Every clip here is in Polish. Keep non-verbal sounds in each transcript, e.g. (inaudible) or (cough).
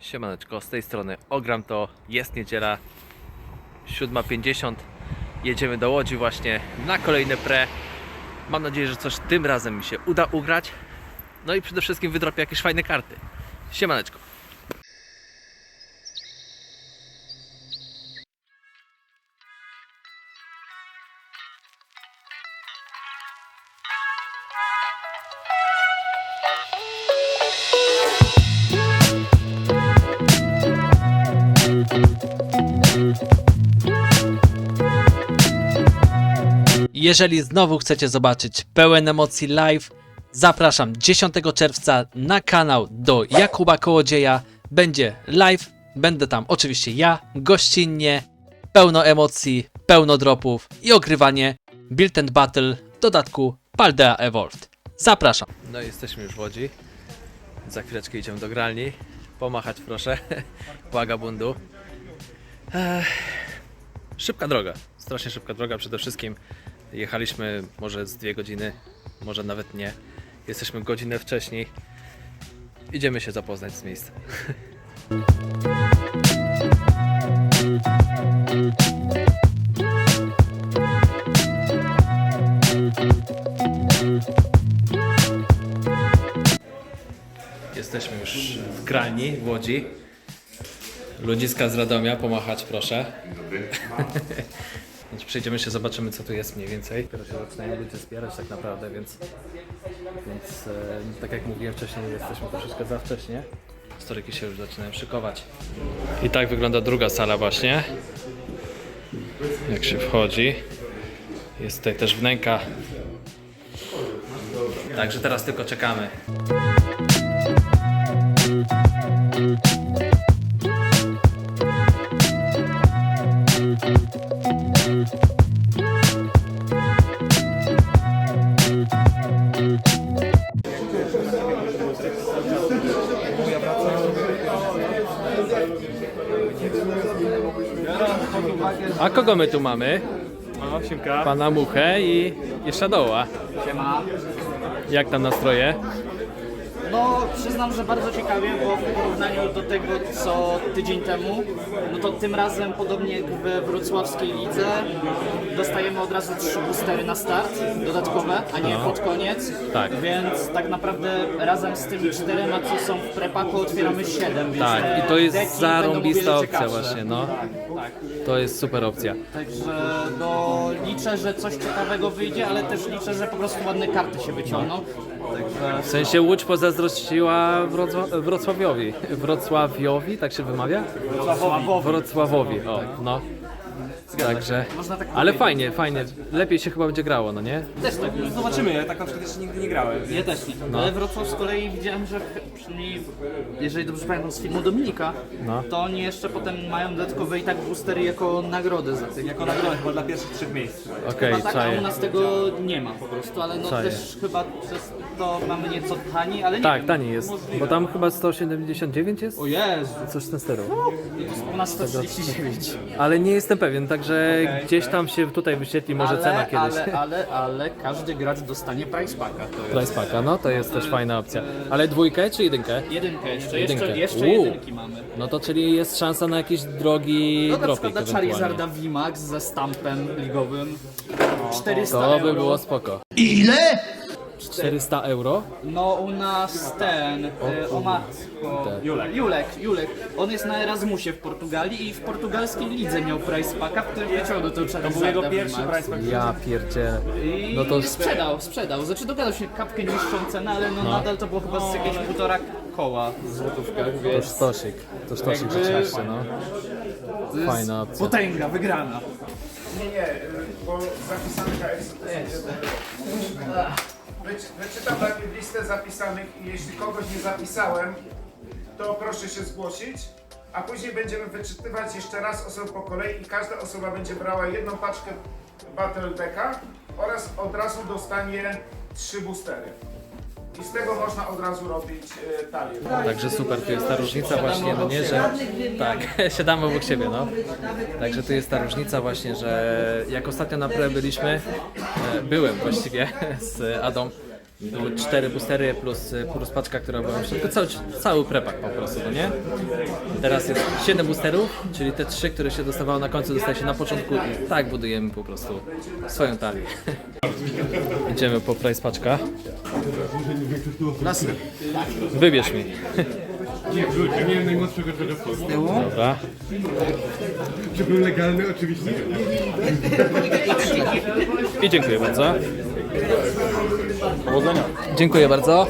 Siemaneczko, z tej strony Ogram to, jest niedziela 7.50 Jedziemy do Łodzi właśnie na kolejne pre. Mam nadzieję, że coś tym razem mi się uda ugrać. No i przede wszystkim wydropię jakieś fajne karty. Siemaneczko Jeżeli znowu chcecie zobaczyć pełen emocji live, zapraszam 10 czerwca na kanał do Jakuba Kołodzieja. Będzie live, będę tam oczywiście ja, gościnnie, pełno emocji, pełno dropów i ogrywanie Build and Battle w dodatku Paldea Evolved. Zapraszam. No jesteśmy już w Łodzi. Za chwileczkę idziemy do gralni. Pomachać proszę. (laughs) Błagabundu. Szybka droga, strasznie szybka droga. Przede wszystkim jechaliśmy może z dwie godziny, może nawet nie. Jesteśmy godzinę wcześniej. Idziemy się zapoznać z miejscem. Jesteśmy już w gralni w Łodzi. Ludziska z Radomia, pomachać proszę. (laughs) Więc przejdziemy się, zobaczymy co tu jest mniej więcej. Dopiero się zaczynają ludzie zbierać tak naprawdę, więc, więc e, tak jak mówiłem wcześniej, jesteśmy troszeczkę za wcześnie. Storyki się już zaczynają szykować. I tak wygląda druga sala właśnie. Jak się wchodzi. Jest tutaj też wnęka. Także teraz tylko czekamy. A kogo my tu mamy? O, siemka. Pana Muchę i, i Shadowa. Siema. Jak tam nastroje? No, przyznam, że bardzo ciekawie, bo w porównaniu do tego, co tydzień temu, no to tym razem, podobnie jak we wrocławskiej lidze, dostajemy od razu trzy boostery na start, dodatkowe, a nie pod koniec. Tak. Więc tak naprawdę razem z tymi czterema, co są w prepaku, otwieramy siedem. Więc Tak, te i to jest deki będą zarąbista o wiele opcja ciekawsze. właśnie, no. To jest super opcja. Także no, liczę, że coś ciekawego wyjdzie, ale też liczę, że po prostu ładne karty się wyciągną. Także W sensie Łódź pozazdrościła Wrocław, Wrocławiowi. Wrocławiowi, tak się wymawia? Sławowi. Wrocławowi, o, no. Także, Można tak ale powiedzieć. fajnie, fajnie. Lepiej się chyba będzie grało, no nie? Też tak. Zobaczymy, ja tak na przykład jeszcze nigdy nie grałem. Ja też nie. No. Ale Wrocław z kolei widziałem, że przynajmniej, jeżeli dobrze pamiętam z filmu Dominika, No. to oni jeszcze potem mają dodatkowe i tak boostery jako nagrodę za tych. Jako nagrodę chyba dla pierwszych trzech miejsc. Okej, Chyba tak, a u czaję. nas tego nie ma po prostu, ale no Czaję. też chyba przez to mamy nieco taniej, ale nie Tak, wiem, tani jest. możliwe. Bo tam chyba 179 jest? O Jezu, Coś w ten stylu. u nas 139. Ale nie jestem pewien, także gdzieś tam się tutaj wyświetli może ale, cena kiedyś. Ale, ale, ale każdy gracz dostanie price packa. To jest Price packa, no to jest też fajna opcja. Ale dwójkę czy jedynkę? jedynkę jeszcze, Jedynkę. jeszcze, jeszcze Uuu. jedynki mamy. No to czyli jest szansa na jakiś drogi No na dropik przykład na ewentualnie. Charizarda VMAX ze stampem ligowym 400 To by euro. było spoko. Ile? 400 euro? No u nas ten, y, o matko, Julek. Julek, Julek, on jest na Erasmusie w Portugalii i w portugalskiej lidze miał price packa, w którym to Charizarda To był jego pierwszy price pack. Ja pierdzielę. I No to- sprzedał, sprzedał. Znaczy dogadał się kapkę niższą cenę, ale no, nadal to było chyba z jakieś półtora koła w złotówkach, To więc sztosik. To sztosik Jakby- rzeczywiście, no. to jest fajna opcja. potęga, wygrana. Nie, nie, bo zapisanka jest. Wyczy- Wyczytam najpierw listę zapisanych i jeśli kogoś nie zapisałem, to proszę się zgłosić, a później będziemy wyczytywać jeszcze raz osoby po kolei i każda osoba będzie brała jedną paczkę Battle Decka oraz od razu dostanie trzy boostery. I z tego można od razu robić e, talię. Także super, tu jest ta różnica właśnie, no nie, że... Tak, (laughs) siadamy obok siebie, no. Także tu jest ta różnica właśnie, że jak ostatnio na pre byliśmy, e, byłem właściwie (laughs) z Adą, Były cztery boostery plus, y, plus paczka, która była w środku. Cały, cały prepak po prostu, no nie? Teraz jest 7 boosterów, czyli te trzy, które się dostawało na końcu, dostaje się na początku i tak budujemy po prostu swoją talię. (laughs) Idziemy po price paczka. Wybierz mi. Ja miałem najmłodszego człowieka w Polsce. Dobra. Czy był legalny? Oczywiście. I dziękuję bardzo. Dziękuję bardzo.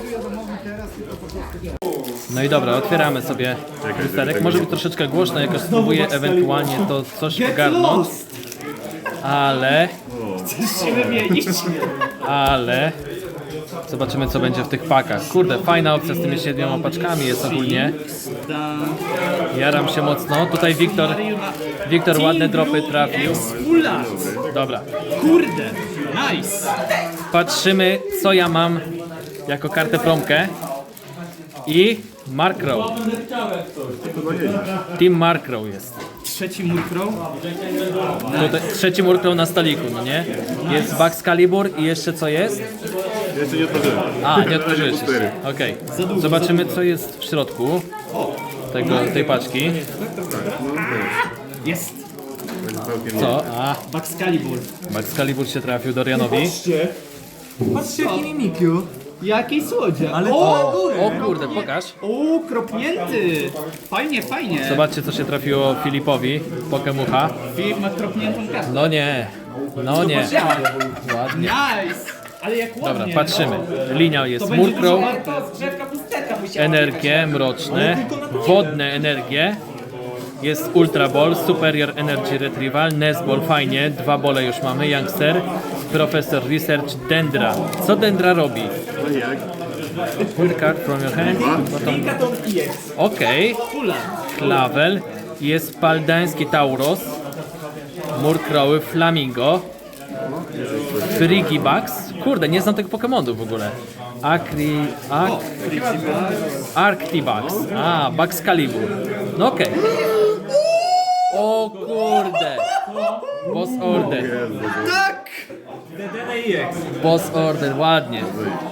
No i dobra, otwieramy sobie lusterek. Może być troszeczkę głośno, jakoś spróbuję ewentualnie to coś ogarnąć. Ale, się wymienić. ale... Zobaczymy co będzie w tych pakach. Kurde, fajna opcja z tymi siedmioma paczkami jest ogólnie. Jaram się mocno. Tutaj Wiktor, Wiktor ładne dropy trafił. Dobra, Kurde! Nice! Patrzymy co ja mam jako kartę promkę i Markrow. Team Markrow jest. Trzeci Murkrow. Tutaj, trzeci Murkrow na stoliku, no nie? Jest Bugs Calibur i jeszcze co jest? Jeszcze nie otworzyłem. A, nie otworzyłeś jeszcze. Okej. Zobaczymy co jest w środku tego, tej paczki. Jest! Co? A, Baxcalibur. Bugs Calibur się trafił Dorianowi. Patrzcie jaki mimikiu. Jaki słodziak. Ale o, O kurde, pokaż. o, kropnięty. Fajnie, fajnie. Zobaczcie co się trafiło Filipowi, Pokemucha. Filip ma kropniętą kartę. No nie, no nie. Ładnie. Nice! Ale jak Dobra, ładnie. patrzymy. Linia jest Murkrow. Zgrzewka pusterka musiała energie mroczne, wodne energie. Jest Ultra Ball, Superior Energy Retrieval, Nesball, fajnie, dwa bole już mamy, Youngster, Professor Research, Dendra. Co Dendra robi? Pull card from your hand. Okej, Ula. Klavel, jest Paldański Tauros, Murkrowy, Flamingo, Frigibax. Kurde, nie znam tego Pokemonu w ogóle. Acri... Ac... Arctibax. A, Bax Calibur. No okej. O kurde. Boss Order. Tak! Boss Order, ładnie.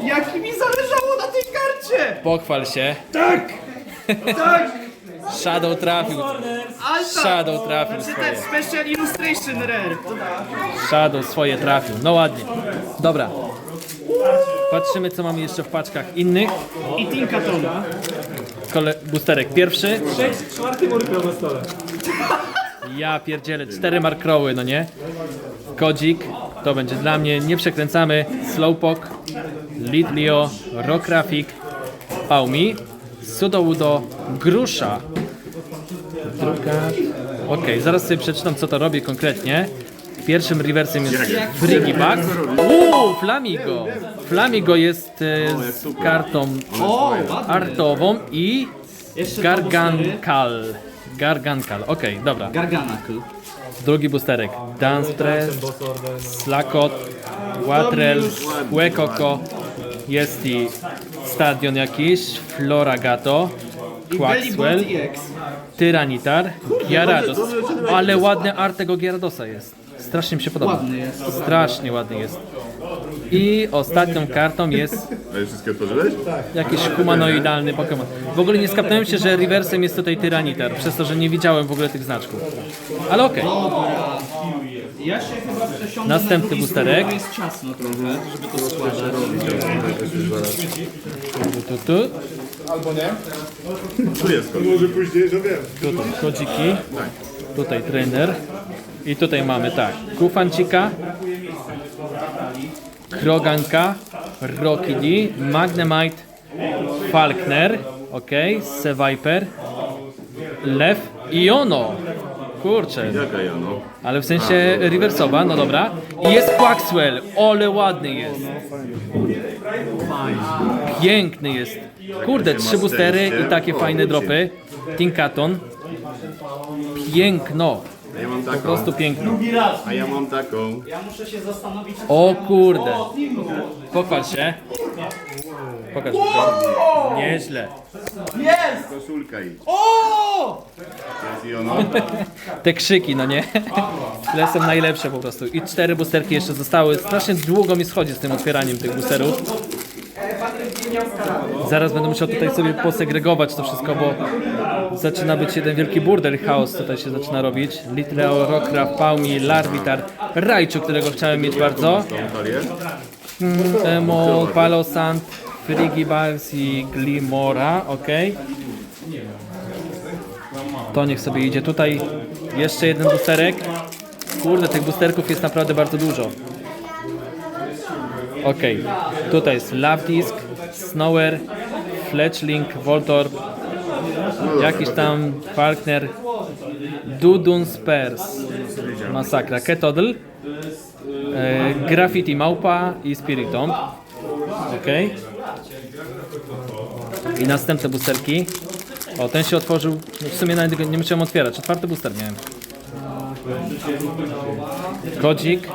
Jak mi zależało na tej karcie! Pochwal się. Tak! Tak! (laughs) Shadow trafił. Alta! Shadow trafił Czy swoje. ten Special Illustration Rare? Shadow swoje trafił. No ładnie. Dobra. Patrzymy co mamy jeszcze w paczkach innych. I Tinkatona. Kole boosterek pierwszy. Czwarty Murkrow na stole. Ja pierdzielę, cztery markroły, no nie? Kodzik, to będzie dla mnie, nie przekręcamy. Slowpoke, Lidlio, Rokrafik, Paumi, Sudowudo, Grusza. Druga... Okej, zaraz sobie przeczytam co to robi konkretnie. Pierwszym rewersem jest Frigibax. Uuu, Flamigo! Flamigo jest e, z kartą artową i. Gargankal. Gargankal, okej, dobra. Garganaku. Drugi boosterek. Dunspress, Slakot, Watrel, Łekoko. Jest i stadion jakiś, Floragato, Quaxwell. Tyranitar, Gyarados. Ale ładny art tego Gyaradosa jest. Strasznie mi się podoba. Strasznie ładny jest. I ostatnią kartą jest A już wszystkie otworzyłeś? jakiś humanoidalny Pokémon. W ogóle nie skapnąłem się, że reversem jest tutaj Tyranitar, przez to, że nie widziałem w ogóle tych znaczków. Ale okej. Ja się chyba przesiądę Następny na drugi boosterek. strój, bo jest ciasno trochę, żeby to składać. Tu, tu, Tu jest kolor. Może później, że wiem. tutaj kodziki, tutaj trener i tutaj mamy tak, Kufancika, Kroganka, Rocky D, Magnemite, Falkner, ok, Seviper, Lew i Ono. Kurczę, Jaka ja ale w sensie rewersowa, no dobra. I jest Quaxwell, ole ładny jest. Piękny jest. Kurde, trzy boostery i takie fajne dropy. Tinkaton. Piękno. A ja mam Po taką. prostu piękno. A ja mam taką. Ja muszę się zastanowić. O kurde. Pochwal się. Pokaż. Nieźle. Koszulka i. O! To jest i ono. (laughs) Te krzyki, no nie? Tyle są najlepsze po prostu. I cztery boosterki jeszcze zostały. Strasznie długo mi schodzi z tym otwieraniem tych boosterów. Zaraz będę musiał tutaj sobie posegregować to wszystko, bo zaczyna być jeden wielki burdel, chaos tutaj się zaczyna robić. Litleo, Rockcraft, Paumi, Larvitar, Raichu, którego chciałem mieć bardzo. Talię? Emo, Palo Sand, Frigibals i Glimora, ok. To niech sobie idzie tutaj. Jeszcze jeden boosterek. Kurde, tych boosterków jest naprawdę bardzo dużo. Ok, tutaj jest Love Snower, Fletchling, Voltorb, jakiś tam Falkner, Dudun Spurs, Masakra, Ketodl, e, Graffiti Małpa i Spiritomb. Ok. I następne boosterki. O, ten się otworzył. No W sumie nawet nie musiałem otwierać. Czwarty booster miałem. Kodzik.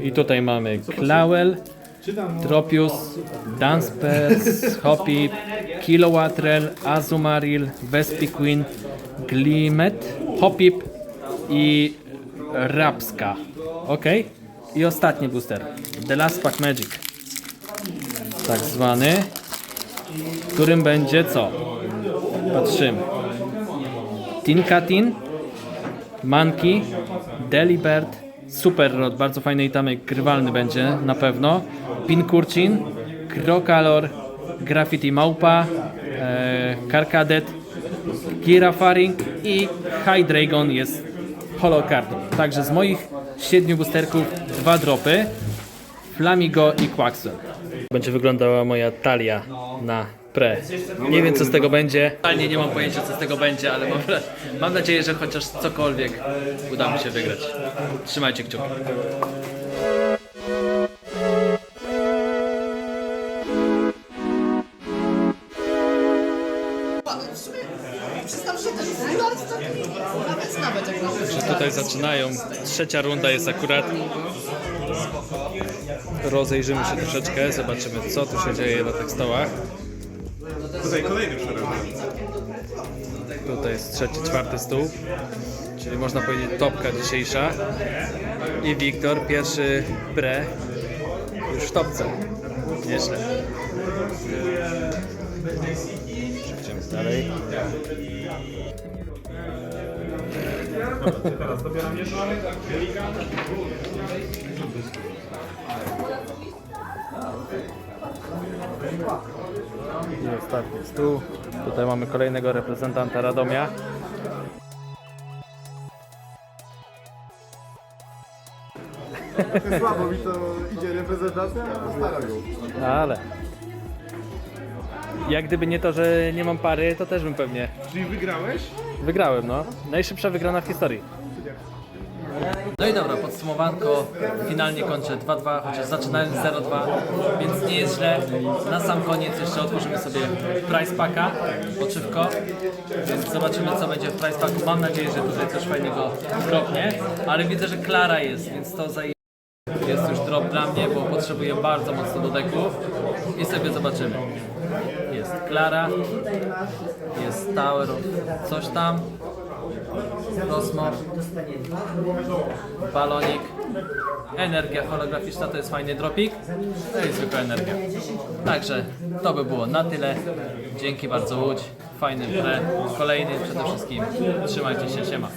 I tutaj mamy Clawel, Tropius, Danspers, Hoppy, Kilowattrel, Azumaril, Vespiquin, Glimet, Hopip i Rapska. Ok. I ostatni booster. The Last Pack Magic. Tak zwany. W którym będzie co? Patrzymy. Tinkatin, Monkey, Delibird, Super Rod, bardzo fajny itamek, grywalny będzie na pewno. Pinkurchin, Krokalor, Graffiti Małpa, e, Karkadet, Girafaring i Hydreigon jest holokardą. Także z moich 7 boosterków dwa dropy, Flamigo i Quaxwell. Będzie wyglądała moja talia na pre. Nie wiem co z tego będzie. Totalnie nie mam pojęcia co z tego będzie, ale mam, mam nadzieję, że chociaż cokolwiek uda mi się wygrać. Trzymajcie kciuki. Że tutaj zaczynają. Trzecia runda jest akurat. Rozejrzymy się troszeczkę, zobaczymy co tu się dzieje na tych stołach. Tutaj kolejny szereg. Tutaj jest trzeci, czwarty stół, czyli można powiedzieć topka dzisiejsza. I Wiktor, pierwszy pre, już w topce. Nieźle. Idziemy dalej. (laughs) I ostatni stół. Tutaj mamy kolejnego reprezentanta Radomia. Słabo mi to idzie reprezentacja, a stara go. Ale. Jak gdyby nie to, że nie mam pary, to też bym pewnie Czyli wygrałeś? wygrałem, no. Najszybsza wygrana w historii. No i dobra, podsumowanko. Finalnie kończę 2-2, chociaż zaczynałem z 0-2, więc nie jest źle. Na sam koniec jeszcze otworzymy sobie price packa, oczywko, więc zobaczymy co będzie w price packu. Mam nadzieję, że tutaj coś fajnego dropnie, ale widzę, że Klara jest, więc to zaj... jest już drop dla mnie, bo potrzebuję bardzo mocno do deków i sobie zobaczymy. Jest Klara, jest Tower coś tam, Rosmor, balonik, energia holograficzna to jest fajny dropik, no i zwykła energia. Także to by było na tyle. Dzięki bardzo Łódź, fajny pre, kolejny przede wszystkim. Trzymajcie się, siema.